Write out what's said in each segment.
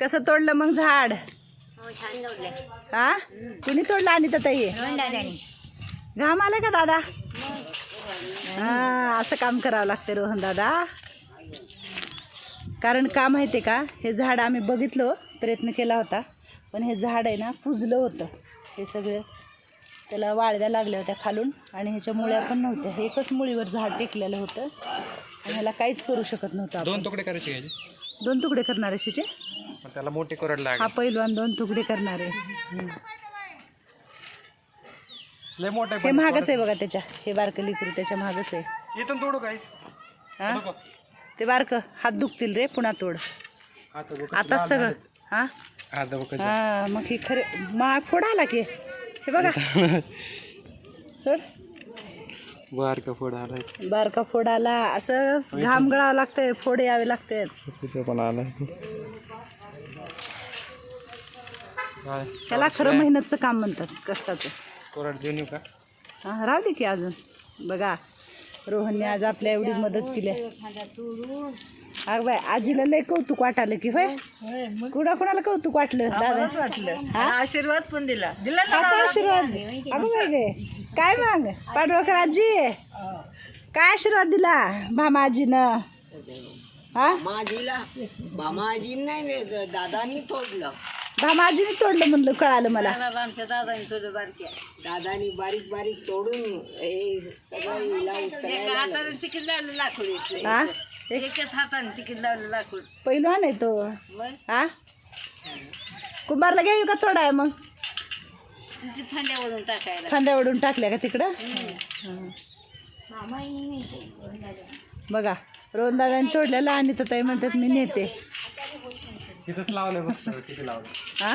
कसं तोडलं मग झाड? हो हा? कुणी तोडलं आणि तर ताई? दादानी घाम आला का दादा? हा असं काम करावं लागतं रोहन दादा. कारण का माहिती आहे का हे झाड आम्ही बघितलं प्रयत्न केला होता. पण हे झाड आहे ना कुजलं होतं. हे सगळं त्याला वाळव्या लागल्या होत्या खालून आणि ह्याच्या मुळ्या पण नव्हत्या एकच मुळीवर झाड टेकलेलं होतं. आणि ह्याला काहीच करू शकत नव्हतं आपण. दोन तुकडे करायचे दोन तुकडे करणार आहे शिचे पण त्याला मोठे करड हा पैलवान दोन तुकडे करणार आहे. लय मोठे हे महागच आहे बघा त्याच्या. हे बारकं लिकरू त्याच्या महागच आहे. इथून तोडू काय? हा? ते बारकं. हात दुखतील रे पुन्हा तोड. आता सगळं हा? आता बघ कसं. हा मग हे खरे महाग फोड आला की. हे बघा. सोड. बार का फोड आलाय. बारका फोड आला. असं घाम गळावं लागतंय फोड यावे लागतात तिथे पण आलाय. त्याला खरं मेहनतचं काम म्हणतात कष्टाचं. कोरड देऊन येऊ का? हा राहू दे की अजून. बघा रोहनने आज आपल्या एवढी मदत केली. अग बाय आजीला लय कौतुक वाटालं की होय? कुणा कुणाला कौतुक वाटलं दादा? वाटलं. हा? आशीर्वाद पण दिला. दिला हा आशीर्वाद अगं बाय गे काय मग? पाडवकर आजी? काय आशीर्वाद दिला भामा आजीनं हा? माझीला माझी नाही दादानी तोडलं. भामा आजीने तोडलं म्हणलं कळालं मला. आमच्या दादानी बारक्या दादानी बारीक बारीक तोडून हे सगळं इलाज हाताने तिकीट लावलं लाकूड हा? एकाच हाताने तिकीट लावलं लाकूड. पहिलवान आहे तो. मग? हा? कुंभारला घेऊ का आहे मग? तिथे टाकायला. खांद्या ओढून टाकल्या का तिकडं? बघा रोहनदादाने तोडलेला आणि तर ताई म्हणतात मी नेते. तिथंच लावलंय बघ तिथे लावलं हा?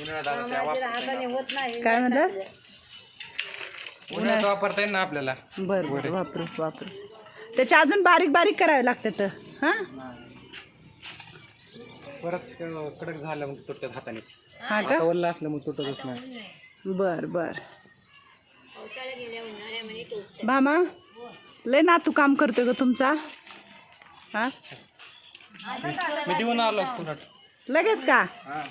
उन्हाळ्यात आता त्या वापर- हाताने होत नाही काय म्हणतात उन्हाळ्यात वापरता येईल ना आपल्याला? बरं बरं वापरू वापरू. त्याच्या अजून बारीक बारीक करावे लागतात हां? परत क- कडक झालं मग तुटतात हाताने. हा का? आता वल्ला असलं मग तुटतच नाही. बर बर. भामा लय नातू काम करतोय ग तुमचा. हा? मी देऊन आलो. कुराट लगेच का? हा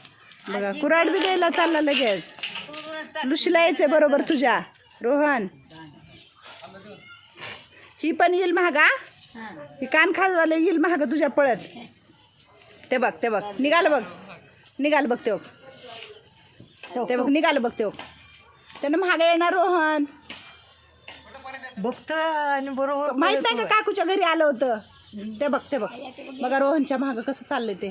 बघा कुराड बी द्यायला चालला लगेच. लुशीला यायचंय बरोबर तुझ्या. रोहन. ही पण येईल महागा ही? कान खाजवाले येईल महाग तुझ्या पळत. ते बघ ते बघ. निघाल बघ. निघाल बघ ते बघ. ते बघ निघाल बघ ते बघ. त्यानं महाग येणार रोहन. बघतो आणि बरोबर माहीत नाही का काकूच्या घरी आलं होतं? ते बघ ते बघ. बघा रोहनच्या मागं कसं चाललंय ते.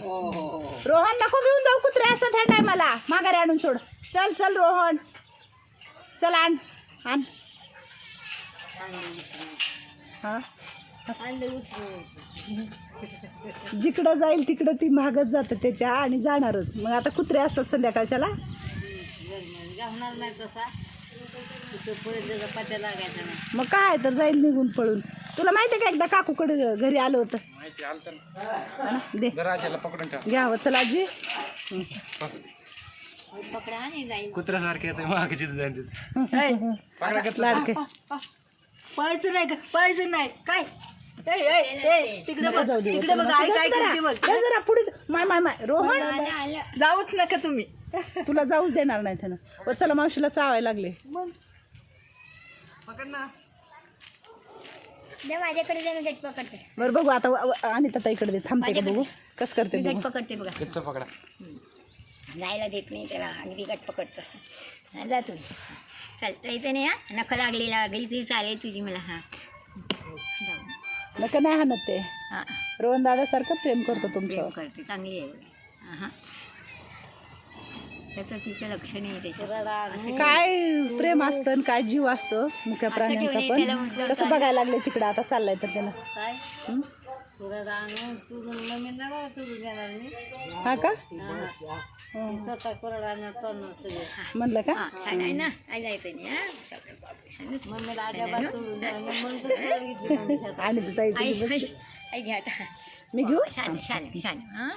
रोहन नको घेऊन जाऊ कुत्रे असतात ह्या टायमाला. माघारी आणून सोड. चल चल रोहन. चल आण. आण. हा? जिकडं जाईल तिकडं ती महागच जातं त्याच्या आणि जाणारच. मग आता कुत्रे असतात संध्याकाळच्याला. मग काय तर जाईल निघून पळून. तुला माहिती आहे का एकदा काकूकडे घरी आलं होतं? माहिती आलं तर हा ना? दे. जरा आजीला पकडून ठेव. घ्यावं चल आजी. पकडा आणि जाईल कुत्र्यासारखे येते मागे तिथे जाईल तिथे. पकडा घेतला लाडके. पळायचं नाही का? पळायचं नाही. काय? तिकडे बघ जाऊ दे तिकडे बघ आई काय करते बघ. जा जरा पुढे. माय माय माय. रोहन. जाऊच नका तुम्ही. तुला जाऊच देणार नाही त्यानं. व चला मावशीला चावायला लागले. माझ्याकडे जाऊन गट पकडते. बरं बघू आता आणि आता इकडे दे. थांबते का बघू? कसं करते मी गट बघू पकडते बघा. तिथं पकडा. जायला देत नाही त्याला आणि ती गट पकडतो. हा, जा तू. चालतं इथे नाही हा? नख लागली लागली ती चालेल तुझी मला हा. जाऊ. नका नाही हाणत ते. हा. रोहन दादासारखं प्रेम करतो प्रेम तुमचं. करते चांगली आहे बघा. हा. त्याचं तिचं लक्ष नाही त्याच्यात. काय प्रेम असतं आणि काय जीव असतो मुख्य प्राण्यांचा पण. म्हटलं कसं बघायला लागले तिकडं आता चाललंय तर त्यानं काय? हं? थोडं राहणं तुझं मम्मी नका तुझं देणार मी हा. का हा. स्वतः सगळं म्हणलं का हा, ना आई जायचं नाही हा. आणि ताई आई तुझी बसली. आई घ्या आता. मी घेऊ? छान छान छान हा?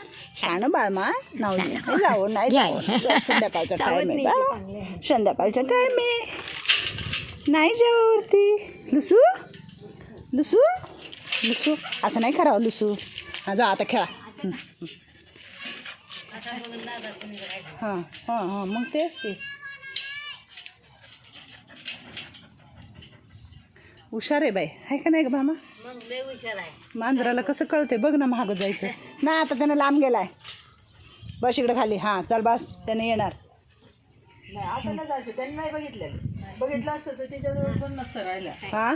छान बाळमा नाव जाऊ नाही जाऊ. संध्याकाळचा टाइम आहे. बाळा संध्याकाळचा टाइम आहे. नाही जेवरती लुसू? लुसू? लुसू? असं नाही करावं लुसू. हा जा आता खेळा. हं, हं. हां हां हां मग तेच ते हुशार आहे बाई आहे का नाही ग भामा मग लय हुशार आहे मांजराला कसं कळते बघ ना महाग जायचं नाही आता त्यानं लांब गेलाय बस इकडे खाली हां चल बस त्याने येणार नाही आता नाही जायचं त्यांनी नाही बघितलं बघितलं असतं तर त्याच्याजवळ पण नसतं राहिलं हां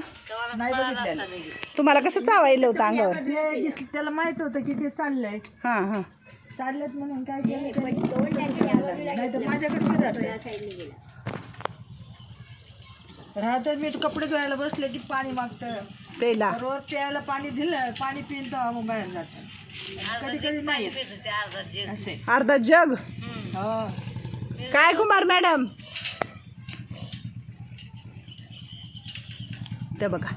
नाही तुम्हाला कसं चावायला होतं अंगावर ते दिसलं त्याला माहीत होतं की ते चाललंय हां हां चाललेत म्हणून काय केलं नाही तर माझ्याकडे राहतात मी कपडे धुवायला बसले की पाणी मागतं. प्यायला. रोज प्यायला पाणी दिलं पाणी पिऊन तर मग बाहेर जातं. कधी कधी नाही. येत. असे. अर्धा जग? हो. काय कुमार मॅडम? ते बघा.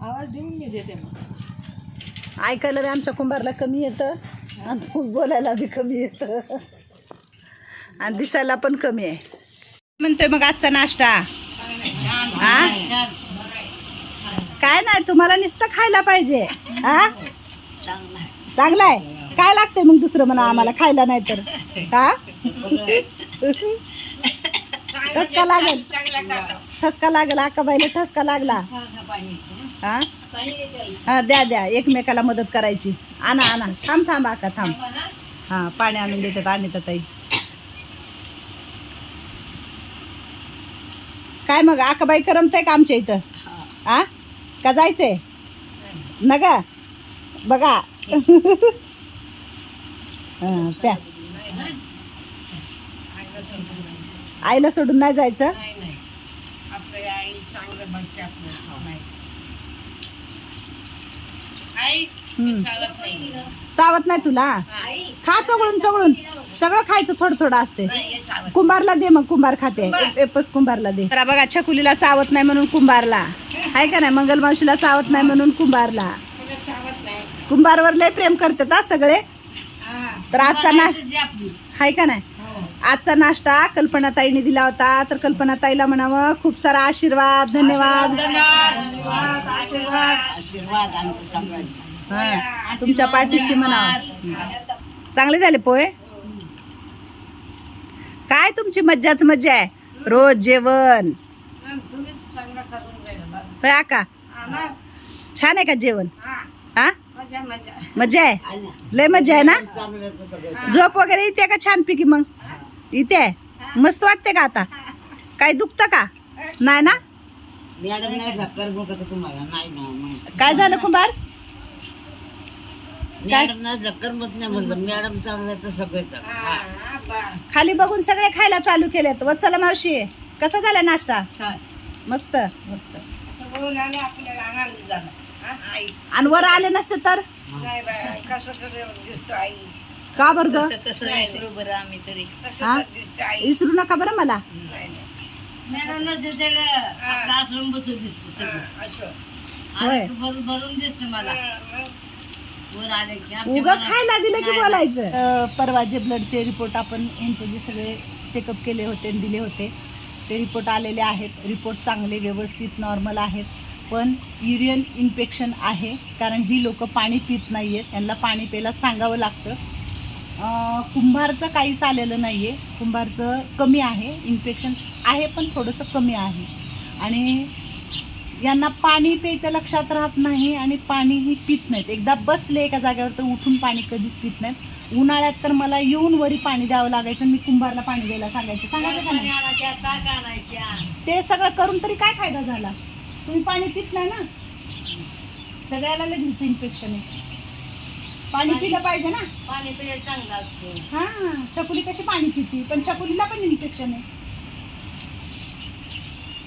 आवाज देऊन मी देते मग. ऐकायला बी आमच्या कुंभारला कमी येतं आणि बोलायला बी कमी येतं. आणि दिसायला पण कमी आहे. म्हणतोय मग आजचा नाश्ता. हा? काय नाही तुम्हाला नुसतं खायला पाहिजे. हा? चांगला आहे काय लागतंय मग दुसरं म्हणा आम्हाला खायला नाही तर? हा? ठसका लागेल. ठसका लागेल. आकाबाईला ठसका लागला. हा? हा द्या द्या. एकमेकाला मदत करायची. आणा आणा. थांब थांब आका थांब. हा पाणी आणून देतात आणि ताई. काय मग? आकाबाई आहे का आमच्या इथं? आ? का जायचंय? नका? बघा. त्या आईला सोडून नाही जायचं? आई चावत नाही तुला? खा चगळून चगळून सगळं खायचं थोडं थोडं असते. कुंभारला दे मग कुंभार खाते. एपस कुंभारला दे. जरा बघा छकुलीला चावत नाही म्हणून कुंभारला. आहे का नाही? मंगल मावशीला चावत नाही म्हणून कुंभारला. कुंभारवर लय प्रेम करतात हा सगळे. तर आजचा नाश आहे का नाही? आजचा नाश्ता कल्पना ताईने दिला होता. तर कल्पना ताईला म्हणावं खूप सारा आशीर्वाद धन्यवाद. हा, तुमच्या पाठीशी म्हणावं चांगले झाले पोहे? काय तुमची मज्जाच मज्जा आहे? रोज जेवण. होय आका? छान आहे का जेवण? हा? मजा आहे? लय मजा आहे ना? झोप वगैरे येते का छान पिकी मग इथे मस्त वाटते का आता? काही दुखतं का? नाही ना? काय झालं कुंभार? मॅडम नाही धक्कर बघत नाही म्हणलं. मॅडम चांगलं तर सगळं चांगलं खाली बघून सगळे खायला चालू केलेत. वत्सला मावशी. कसा झाला नाश्ता? मस्त. आणि वर आले नसते तर? का बर ग? आम्ही तरी. हा? विसरू नका बरं मला. बसून दिसतो भरून दिसतं मला. आले उग खायला दिलं की बोलायचं. परवा जे ब्लडचे रिपोर्ट आपण यांचे जे सगळे चेकअप केले होते आणि दिले होते ते रिपोर्ट आलेले आहेत. रिपोर्ट चांगले व्यवस्थित नॉर्मल आहेत. पण युरियन इन्फेक्शन आहे कारण ही लोक पाणी पित नाही आहेत यांना पाणी प्यायला सांगावं लागतं. अं, कुंभारचं काहीच आलेलं नाही आहे कुंभारचं कमी आहे. इन्फेक्शन आहे पण थोडंसं कमी आहे. आणि यांना पाणी प्यायचं लक्षात राहत नाही आणि पाणीही पित नाहीत. एकदा बसले एका जागेवर तर उठून पाणी कधीच पित नाहीत. उन्हाळ्यात तर मला येऊन वरी पाणी द्यावं लागायचं मी कुंभारला पाणी द्यायला सांगायचं. सांगायचं का नाही? ते सगळं करून तरी काय फायदा झाला? तुम्ही पाणी पित नाही ना? सगळ्याला लगेच इन्फेक्शन आहे पाणी पिलं पाहिजे ना? पाणी पिले चांगलं असतं. हा चकुली कशी पाणी पिती? पण चकुलीला पण इन्फेक्शन आहे.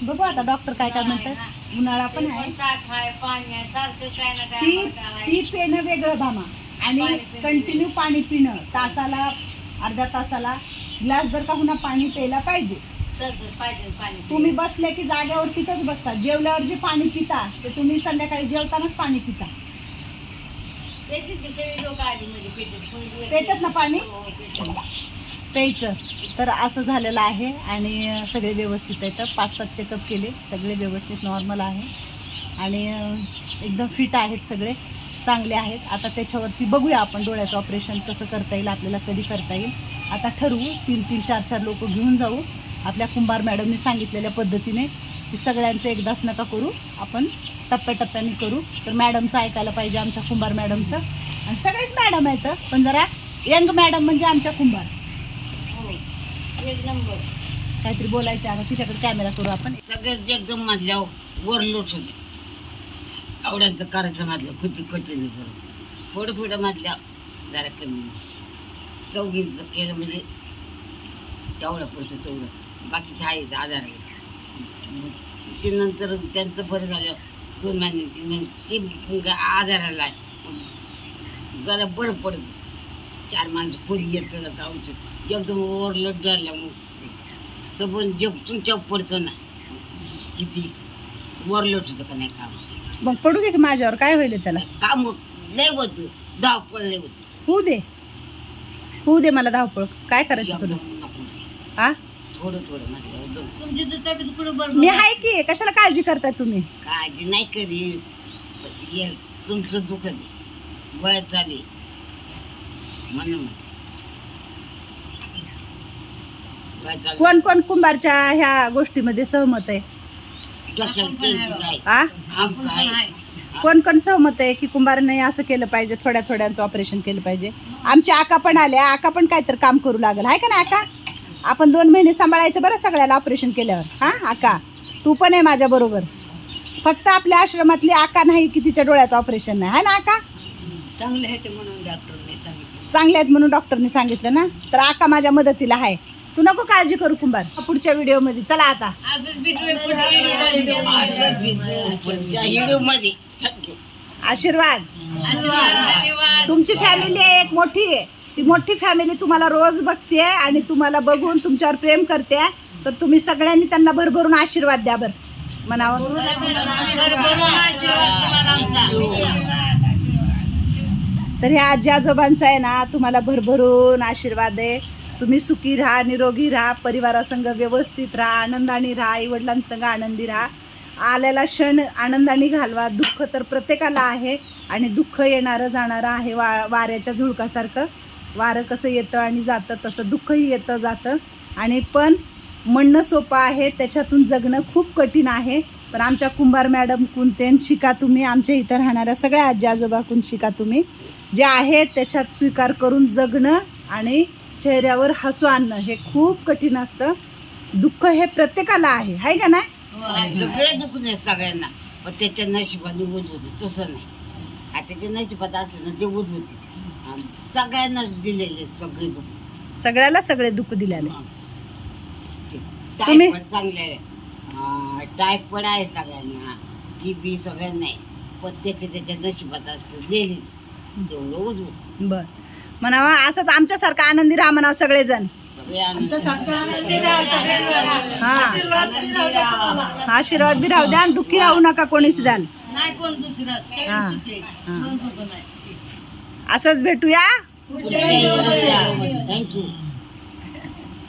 बघू आता डॉक्टर काय काय म्हणतात. उन्हाळा पण आहे. ताक आहे पाणी आहे सारखं काय ना काय ती काय ती पिणं वेगळं भामा. आणि पाणी पिणं कंटिन्यू पाणी पिणं. तासाला अर्ध्या तासाला ग्लासभर का होणार पाणी प्यायला पाहिजे. तसं पाहिजे पाणी तुम्ही बसले की जागेवर तिथंच बसता. जेवल्यावर जे पाणी पिता ते तुम्ही संध्याकाळी जेवतानाच पाणी पिता. त्याची सगळी लोक आली पेटत कोणी पितात ना पाणी? हो, पेटत. प्यायचं. तर असं झालेलं आहे आणि सगळे व्यवस्थित आहेत. पाच सात चेकअप केले. सगळे व्यवस्थित नॉर्मल आहे. आणि एकदम फिट आहेत सगळे. चांगले आहेत. आता त्याच्यावरती बघूया आपण डोळ्याचं ऑपरेशन कसं करता येईल आपल्याला कधी करता येईल. आता ठरवू. तीन तीन चार चार लोक घेऊन जाऊ. आपल्या कुंभार मॅडमने सांगितलेल्या पद्धतीने की सगळ्यांचं एकदाच नका करू. आपण टप्प्याटप्प्याने करू. तर मॅडमचं ऐकायला पाहिजे आमच्या कुंभार मॅडमचं. आणि सगळेच मॅडम आहेत पण जरा यंग मॅडम म्हणजे आमच्या कुंभार. एक नंबर. काहीतरी बोलायचं आहे आता तिच्याकडे कॅमेरा करू आपण. सगळ्यात एकदम मधल्या वर लोट होते आवड्यांचं करायचं मधलं कुठे कठीण थोडं थोडं मधल्या जरा कमी. चौघीचं केलं म्हणजे तेवढं पुरतं तेवढं. बाकीचे आहेच आजार आहे ते नंतर त्यांचं बरं झालं. दोन महिने तीन महिने. ते आजाराला आहे. जरा बरं पडतं चार माणसं कोणी येतं जातं औषध एकदम ओव्हरलोड झाल्या मग. सबून जग तुमच्या पडतं ना किती ओव्हरलोड होतं का नाही काम? मग पडू दे की माझ्यावर काय होईल त्याला? काम होत लय होतं धावपळ लय होतं. होऊ दे. होऊ दे मला धावपळ. काय करायचं तुला? एकदम नको हा थोडं थोडं एकदम तुमची तर तब्येत कुठं बरोबर मी आहे की कशाला काळजी करताय तुम्ही? काळजी नाही करी पण हे तुमचं दुःख आहे. वय झाली. म्हणून वय चालू कोण कोण कुंभारच्या ह्या गोष्टीमध्ये सहमत आहे? आ? कोण कोण सहमत आहे की कुंभारने असं केलं पाहिजे थोड्या थोड्यांचं ऑपरेशन केलं पाहिजे? आमची आका पण आल्या आका पण काहीतरी काम करू लागेल. आहे का ना आका? आपण दोन महिने सांभाळायचं बरं सगळ्याला ऑपरेशन केल्यावर. हां आका? तू पण आहे माझ्या बरोबर. फक्त आपल्या आश्रमातली आका नाही की तिच्या डोळ्याचं ऑपरेशन नाही. आहे ना आका? चांगले आहे ते म्हणून डॉक्टरने सांगितलं. चांगले आहेत म्हणून डॉक्टरनी सांगितलं ना? तर आका माझ्या मदतीला आहे. तू नको काळजी करू कुंभार. पुढच्या व्हिडिओमध्ये. चला आता. मध्ये आशीर्वाद. तुमची फॅमिली आहे एक मोठी आहे. ती मोठी फॅमिली तुम्हाला रोज बघते आणि तुम्हाला बघून तुमच्यावर प्रेम करते. तर तुम्ही सगळ्यांनी त्यांना भरभरून आशीर्वाद द्या बरं. म्हणावं? तर ह्या आजी आजोबांचा आहे ना तुम्हाला भरभरून आशीर्वाद आहे. तुम्ही सुखी राहा निरोगी राहा परिवारासंग व्यवस्थित राहा आनंदाने राहा आईवडिलांसंग आनंदी राहा. आलेला क्षण आनंदाने घालवा दुःख तर प्रत्येकाला आहे आणि दुःख येणारं जाणारं आहे वा वाऱ्याच्या झुळकासारखं. वारं कसं येतं आणि जातं तसं दुःखही येतं जातं. आणि पण म्हणणं सोपं आहे त्याच्यातून जगणं खूप कठीण आहे. पण आमच्या कुंभार मॅडम कुंतेन शिका तुम्ही आमच्या इथं राहणाऱ्या सगळ्या आजी आजोबाकून शिका तुम्ही. जे आहे त्याच्यात स्वीकार करून जगणं आणि चेहऱ्यावर हसू आणणं हे खूप कठीण असतं. दुःख हे प्रत्येकाला आहे. आहे का नाही? सगळे दुखून आहे सगळ्यांना. पण त्याच्या नशिबाने उज होते. तसं नाही. आता ते नशिबात असेल ना ते उज होते. आम- सगळ्यांनाच दिलेले सगळे दुःख. सगळ्याला सगळे दुःख दिलेले. टायफॉइड चांगले आहे. टायफॉइड आहे सगळ्यांना. टी बी सगळ्यांना आहे. पण त्याच्या त्याच्या नशिबात असतं दिले तेवढं उज होतं बर. म्हणावा असंच आमच्यासारखं आनंदी राहा म्हणावं सगळेजण. सगळे आनंद. हा. आशीर्वाद बी राहू द्या आणि दुःखी राहू नका कोणीच द्याल हा. असंच भेटूया? थँक्यू